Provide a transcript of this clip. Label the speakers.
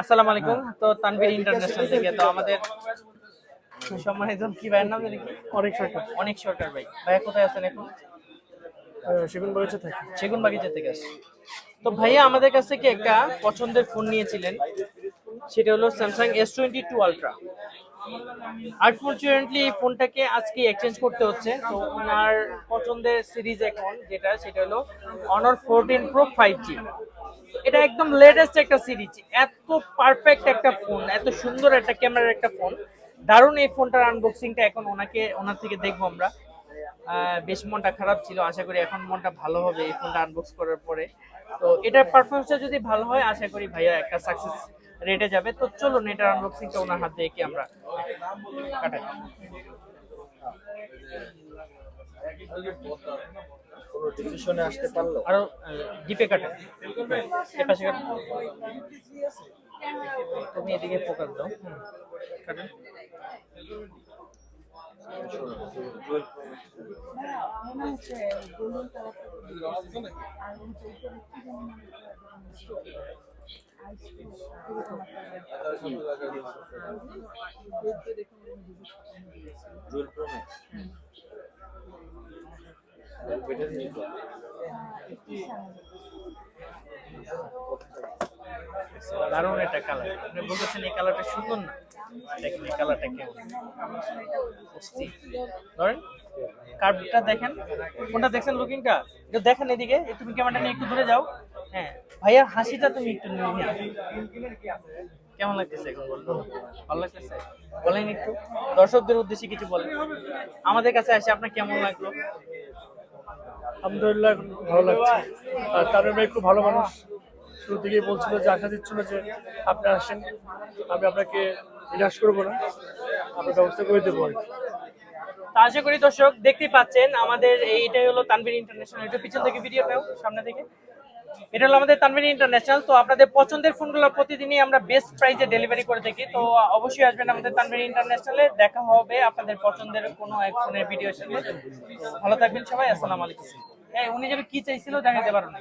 Speaker 1: আসসালামু আলাইকুম। তো তানভীর ইন্টারন্যাশনাল থেকে তো আমাদের সম্মানিত কি ভাইয়ের নাম জানি
Speaker 2: অনেক সরকার।
Speaker 1: অনেক সরকার ভাই। ভাইয়া কোথায় আছেন এখন?
Speaker 2: সেগুন বাগিচা থাকে।
Speaker 1: সেগুন বাগিচা থেকে আসছে। তো ভাইয়া আমাদের কাছ থেকে একটা পছন্দের ফোন নিয়েছিলেন? সেটা হলো Samsung S twenty two ultra unfortunately এই ফোনটাকে আজকে এক্সচেঞ্জ করতে হচ্ছে। তো ওনার পছন্দের সিরিজ এখন যেটা সেটা হলো Honor fourteen pro five G এটা একদম লেটেস্ট একটা সিরিজ এত পারফেক্ট একটা ফোন এত সুন্দর একটা ক্যামেরার একটা ফোন দারুণ এই ফোনটার আনবক্সিংটা এখন ওনাকে, ওনার থেকে দেখব আমরা। বেশ মনটা খারাপ ছিল, আশা করি এখন মনটা ভালো হবে এই ফোনটা আনবক্স করার পরে। তো এটার পারফরমেন্সটা যদি ভালো হয়, আশা করি ভাইয়া একটা সাকসেস রেটে যাবে। তো চলুন, এটার আনবক্সিংটা ওনার হাত দিয়ে আমরা কাটাই।
Speaker 3: ডিসিশনে আসতে পারল?
Speaker 1: আরও জিপে কাটে। এ পাশে কাটে। তুমি এদিকে ফোকাস দাও। কাটেন
Speaker 3: জুয়েল প্রো ম্যাক্স
Speaker 1: দারুণ একটা কালার আপনি বলতেছেন এই কালারটা সুন্দর না। দেখেন এই কালারটা কেমন। কার্ভটা দেখেন। কোনটা দেখছেন লুকিংটা একটু দেখেন এদিকে। তুমি ক্যামেরাটা নিয়ে একটু দূরে যাও। হ্যাঁ। ভাইয়া, হাসিটা তুমি একটু নিয়ে কেমন লাগতেছে এখন বলতো ভালো লাগতেছে? বলেন একটু। দর্শকদের উদ্দেশ্যে কিছু বলেন। আমাদের কাছে আসে, আপনার কেমন লাগল?
Speaker 2: আলহামদুলিল্লাহ, ভালো লাগছে। আর তার ভাই খুব ভালো মানুষ। শুরু থেকেই বলছিল, যে আশা দিচ্ছিল যে আপনি আসেন, আমি আপনাকে নিরাশ করব না। আপনার ব্যবস্থা করে দেবো
Speaker 1: আশা করি দর্শক দেখতেই পাচ্ছেন, আমাদের এইটাই হলো তানভীর ইন্টারন্যাশনাল। একটু পিছন থেকে ভিডিও ভিডিওটাও সামনে থেকে। এটা হলো আমাদের তানভীর ইন্টারন্যাশনাল তো আপনাদের পছন্দের ফোনগুলো প্রতিদিনই আমরা বেস্ট প্রাইসে ডেলিভারি করে থাকি। তো অবশ্যই আসবেন আমাদের তানভীর ইন্টারন্যাশনালে দেখা হবে আপনাদের পছন্দের কোনো এক ফোনের ভিডিও সাথে ভালো থাকবেন সবাই, আসসালামু আলাইকুম। হ্যাঁ উনি যাবে কি চাইছিল দেখাতে পারো না।